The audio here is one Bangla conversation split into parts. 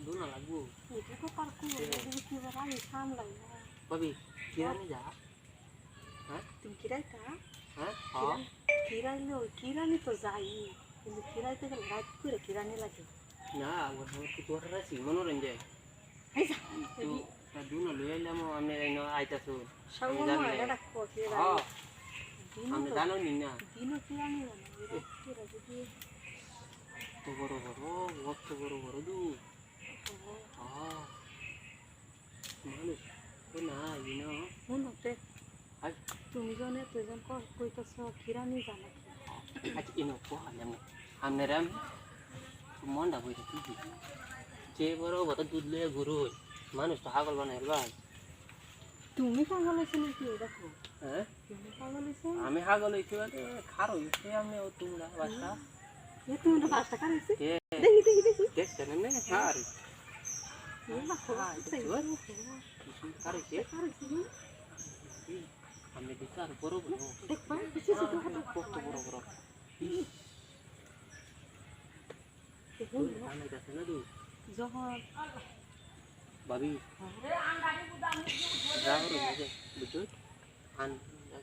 দুনা লাগবো এদিকে তো পার করো, এদিকে কি এবার আমি সামলাই না। কবি কিরানি যা তুমি কিরাইতা? হ্যাঁ হ্যাঁ কিরাইলে ওই কিরানি তো যাই কিন্তু কিরাইতে গেলে রাত করে কিরানি লাগে না তোর রাখছি মনোরঞ্জন দুনা লই আইলাম আমি আইতাছো সঙ্গে জানি মনে আমি তো- জানো নি না করে কত বড় বড় কত বড় বড় দু মানুষ না। ইনো আজ তুমি জনে তুজন কইতেছ কিরানি জানা আজ ইনো কো আলাম আমনে রাম মনটা বইতে কি যে বড় বড় দুধ লয়ে ঘুরো মানুষ তো হাগল বানাই ভাই। তুমি পাগল হয়েছে নাকি দেখো। হ্যাঁ? পাগল আমি হাগল হইছি খারো হইছে আমি ও তোমরা বাসা। এ তুমি তো পাঁচটা দেখি দেখি দেখি। দেখছেন না হার এ বাবা, হ্যাঁ, এই দেখছ? বাবা, কারইছে এ কারাইছি না? আমি বিচার বড় বড়। দেখবা, কিছু শুধু হাতে কত বড় বড়। আমি যাচ্ছে না দু যখন ভাবি। যাও রে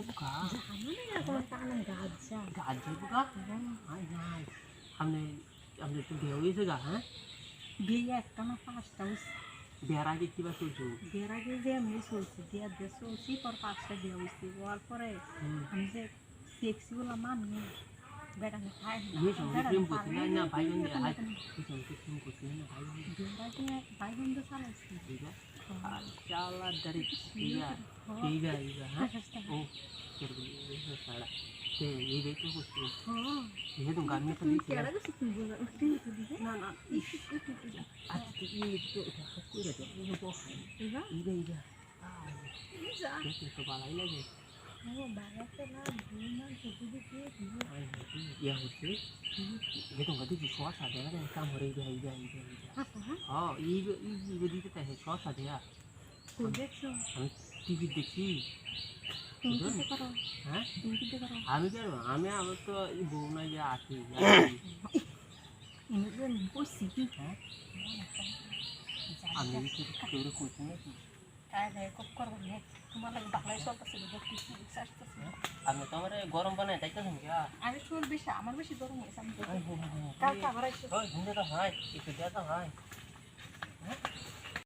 পোকা গাছের পোকা আপনি আপনি একটু ঢেউ হয়েছে গা হ্যাঁ? বিয়ে একটা না পাঁচটা হয়েছে। বিয়ার আগে কিবা চলছো বিয়ার আগে যে আমি চলছি দিয়া দিয়ে চলছি পর পাঁচটা বিয়ে হয়েছি। হওয়ার পরে আমি যে সেক্সি বলা মানুষ বেটা খাই না। ভাই বোন ভাই বোন চালাইছি। చాలా ధరి ఈగ ఈగ ఓ సాడా ఏదైతే వస్తుంది ఏదో గమ్య ಈಗ ಈಗ ಈಗ ಬಾಳ ಇಲ್ಲ ये देखो कुछ. ये तो गाने पर दिख रहा है. ना ना. आज तो ये तो इधर सब कोई रहता है. ये तो है. इधर इधर. ये तो बाला ही लगे. या होते. ये तो गति विश्वास आ जाएगा ना काम हो रही है इधर इधर इधर. हाँ ये ये ये गति तो है विश्वास आ जाएगा. हम टीवी देखी. হ্যাঁ আমি কেন আমি আমার তো এই বউ না যে আছি হ্যাঁ আমি তো কেউ করছি নাকি আমি তো আমার গরম বানাই তাই তো আমি শুন বেশি আমার বেশি গরম হয়েছে আমি কালকে আবার আসছে হ্যাঁ হয় একটু দেওয়া তো হয়।